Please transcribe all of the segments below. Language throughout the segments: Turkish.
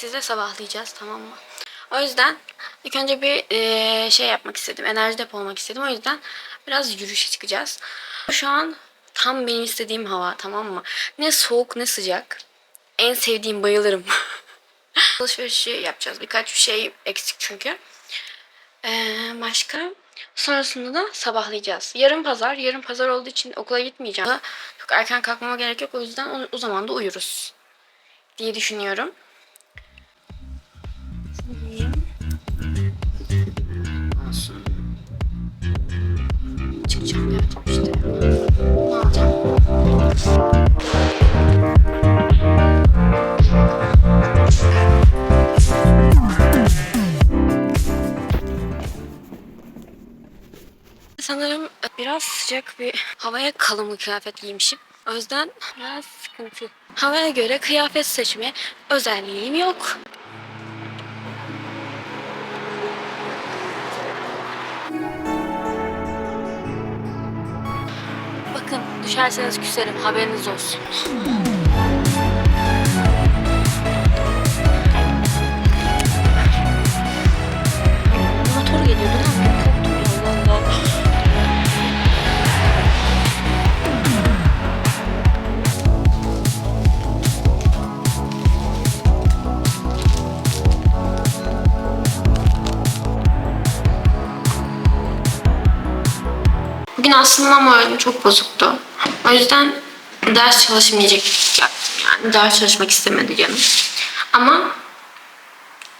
sizle sabahlayacağız tamam mı? O yüzden ilk önce bir eee, şey yapmak istedim. Enerji depolamak istedim. O yüzden biraz yürüyüşe çıkacağız. Şu an tam benim istediğim hava tamam mı? Ne soğuk ne sıcak. En sevdiğim bayılırım. Alışverişi yapacağız. Birkaç bir şey eksik çünkü. Ee, başka? Sonrasında da sabahlayacağız. Yarın pazar. Yarın pazar olduğu için okula gitmeyeceğim. Çok erken kalkmama gerek yok. O yüzden o, o zaman da uyuruz. Diye düşünüyorum. Sanırım biraz sıcak bir havaya kalın bir kıyafet giymişim. O yüzden biraz sıkıntı. Havaya göre kıyafet seçme özelliğim yok. Düşerseniz küserim haberiniz olsun. Motor geliyordu lan. Korktum ya Allah Allah. Bugün aslında moralim çok bozuktu. O yüzden ders çalışmayacak yani ders çalışmak istemedi canım. Ama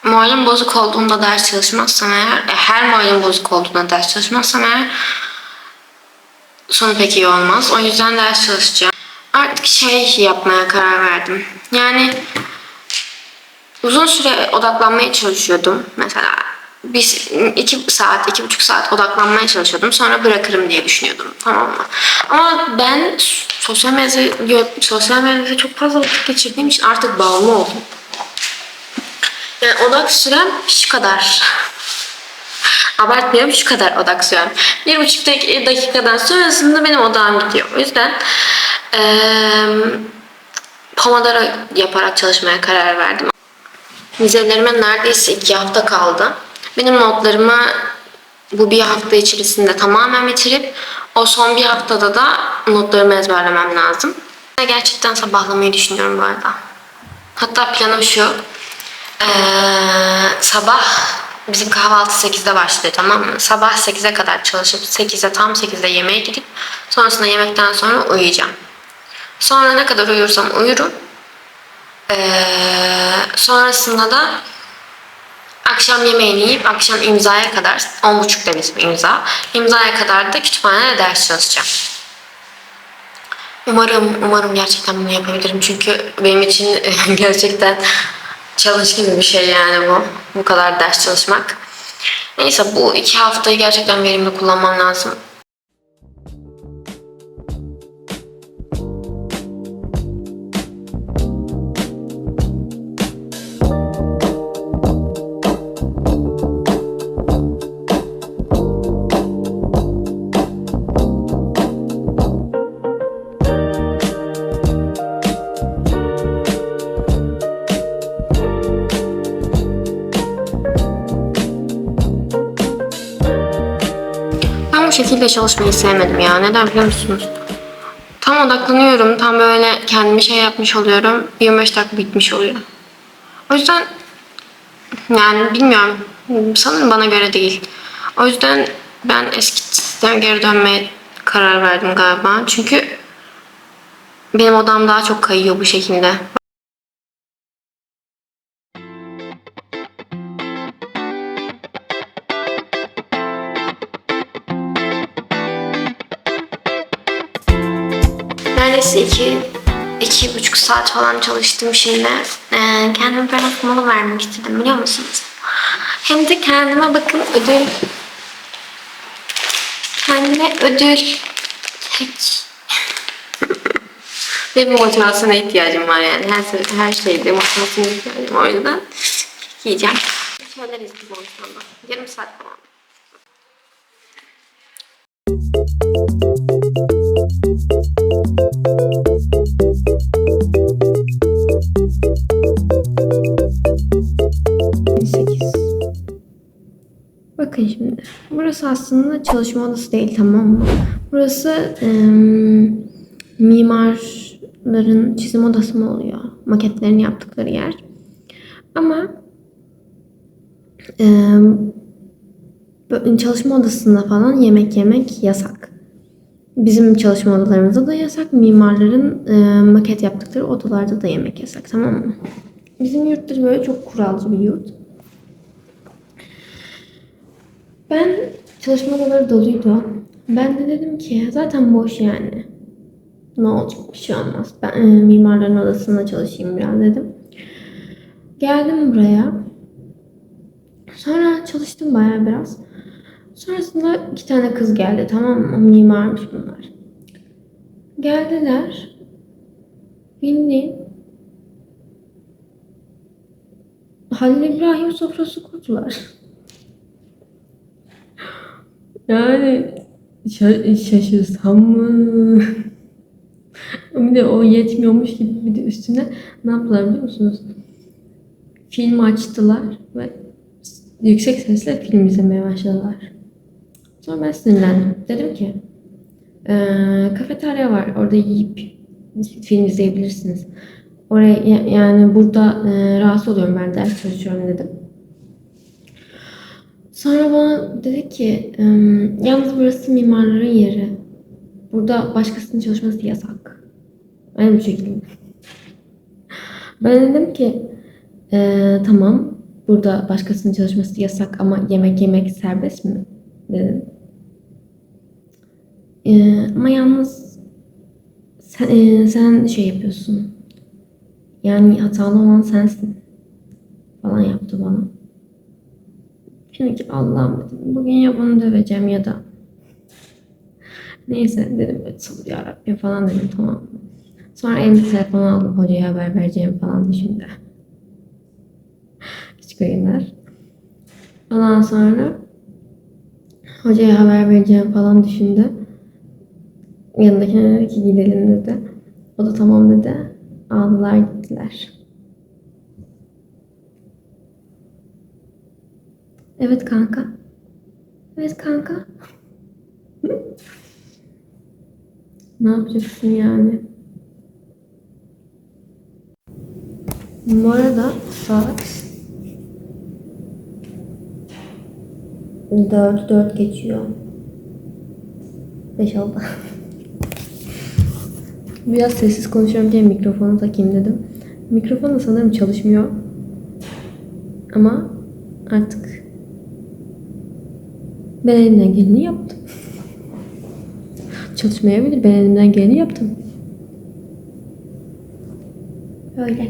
moralim bozuk olduğunda ders çalışmazsam eğer, e, her moralim bozuk olduğunda ders çalışmazsam eğer sonu pek iyi olmaz. O yüzden ders çalışacağım. Artık şey yapmaya karar verdim. Yani uzun süre odaklanmaya çalışıyordum. Mesela bir, iki saat, iki buçuk saat odaklanmaya çalışıyordum. Sonra bırakırım diye düşünüyordum. Tamam mı? Ama ben sosyal medyada, sosyal medyada çok fazla vakit geçirdiğim için artık bağımlı oldum. Yani odak sürem şu kadar. Abartmıyorum şu kadar odak sürem. Bir buçuk dak- dakikadan sonrasında benim odağım gidiyor. O yüzden eee Pomodoro yaparak çalışmaya karar verdim. Vizelerime neredeyse iki hafta kaldı. Benim notlarımı bu bir hafta içerisinde tamamen bitirip o son bir haftada da notlarımı ezberlemem lazım. Gerçekten sabahlamayı düşünüyorum bu arada. Hatta planım şu. Ee, sabah bizim kahvaltı 8'de başlıyor tamam mı? Sabah 8'e kadar çalışıp 8'de tam 8'de yemeğe gidip sonrasında yemekten sonra uyuyacağım. Sonra ne kadar uyursam uyurum. Ee, sonrasında da akşam yemeğini yiyip akşam imzaya kadar 10.30'da bizim imza. İmzaya kadar da kütüphanede ders çalışacağım. Umarım, umarım gerçekten bunu yapabilirim. Çünkü benim için gerçekten challenge gibi bir şey yani bu. Bu kadar ders çalışmak. Neyse bu iki haftayı gerçekten verimli kullanmam lazım. Bu şekilde çalışmayı sevmedim ya. Neden biliyor musunuz? Tam odaklanıyorum. Tam böyle kendimi şey yapmış oluyorum. 25 dakika bitmiş oluyor. O yüzden yani bilmiyorum. Sanırım bana göre değil. O yüzden ben eski sisteme geri dönmeye karar verdim galiba. Çünkü benim odam daha çok kayıyor bu şekilde. Saat falan çalıştım şimdi. Ee, kendime biraz mola vermek istedim biliyor musunuz? Hem de kendime bakın ödül. Kendime ödül. Tek. Benim motivasyona ihtiyacım var yani. Her, her şeyde motivasyona ihtiyacım var. O yüzden yiyeceğim. Şeyler izleyeceğim sonra. Yarım saat falan. Bakın şimdi. Burası aslında çalışma odası değil tamam mı? Burası em, mimarların çizim odası mı oluyor? Maketlerini yaptıkları yer. Ama böyle çalışma odasında falan yemek yemek yasak. Bizim çalışma odalarımızda da yasak. Mimarların e, maket yaptıkları odalarda da yemek yasak tamam mı? Bizim yurtlar böyle çok kuralcı bir yurt. Ben çalışma odaları doluydu. Ben de dedim ki zaten boş yani. Ne olacak bir şey olmaz. Ben e, mimarların odasında çalışayım biraz dedim. Geldim buraya. Sonra çalıştım bayağı biraz. Sonrasında iki tane kız geldi tamam mı? Mimarmış bunlar. Geldiler. Bildiğin Halil İbrahim sofrası kurdular. Yani şa- şaşırsam mı? bir de o yetmiyormuş gibi bir de üstüne ne yaptılar biliyor musunuz? Film açtılar ve yüksek sesle film izlemeye başladılar. Sonra ben sinirlendim. Dedim ki eee kafeterya var orada yiyip film izleyebilirsiniz. Oraya ya- yani burada eee, rahatsız oluyorum ben ders çalışıyorum dedim. Sonra bana dedi ki "Em, yalnız burası mimarların yeri. Burada başkasının çalışması yasak. Aynı bu şekilde. Ben dedim ki "Eee, tamam burada başkasının çalışması yasak ama yemek yemek serbest mi? Dedim. Eee, ama yalnız sen, eee, sen şey yapıyorsun. Yani hatalı olan sensin. Falan yaptı bana. Şimdi ki Allah'ım dedim. Bugün ya bunu döveceğim ya da Neyse dedim "Evet, sabır yarabbim falan dedim tamam? Sonra elime telefonu aldım hocaya haber vereceğim falan düşündü. Küçük oyunlar. Ondan sonra hocaya haber vereceğim falan düşündü. Yanındakine dedi ki gidelim dedi. O da tamam dedi. Aldılar gittiler. Evet kanka. Evet kanka. ne yapacaksın yani? Bu arada saat 4 4 geçiyor. 5 oldu. Biraz sessiz konuşuyorum diye mikrofonu takayım dedim. Mikrofon da sanırım çalışmıyor. Ama artık ben elimden geleni yaptım. Çalışmayabilir. Ben elimden geleni yaptım. Öyle.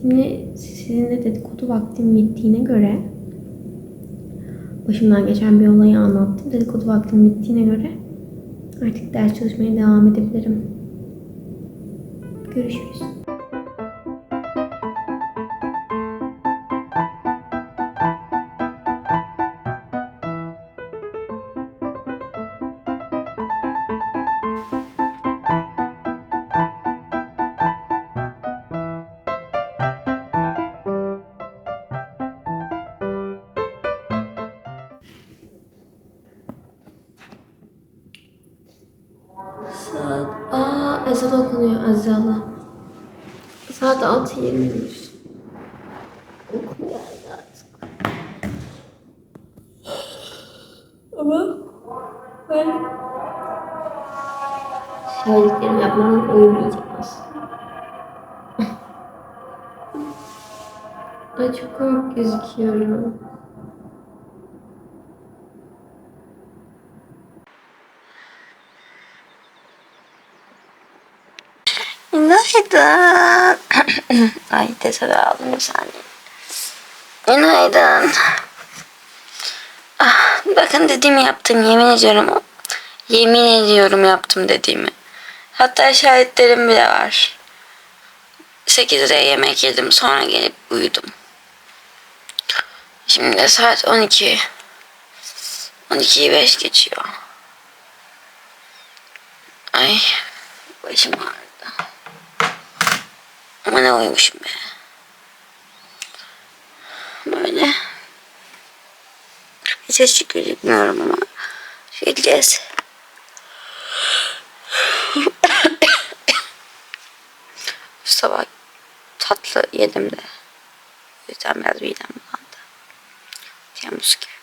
Şimdi sizinle dedikodu vaktim bittiğine göre başımdan geçen bir olayı anlattım. Dedikodu vaktim bittiğine göre artık ders çalışmaya devam edebilirim. Görüşürüz. Ezan okunuyor Aziz Allah. Saat 6.20'miş. Uykum geldi artık. Ama ben şahitlerimi yapmadan uyumayacağım aslında. Ay çok komik gözüküyorum. Günaydın. Ay tesadüf aldım bir saniye. Günaydın. Ah, bakın dediğimi yaptım yemin ediyorum. Yemin ediyorum yaptım dediğimi. Hatta şahitlerim bile var. 8'de yemek yedim sonra gelip uyudum. Şimdi de saat 12. 12'yi 5 geçiyor. Ay başım ağrıdı. Ama ne uyumuşum be. Böyle. ses çıkıyor bilmiyorum ama geleceğiz. Sabah tatlı yedim de. Yüzden biraz midem bulandı. Temmuz gibi.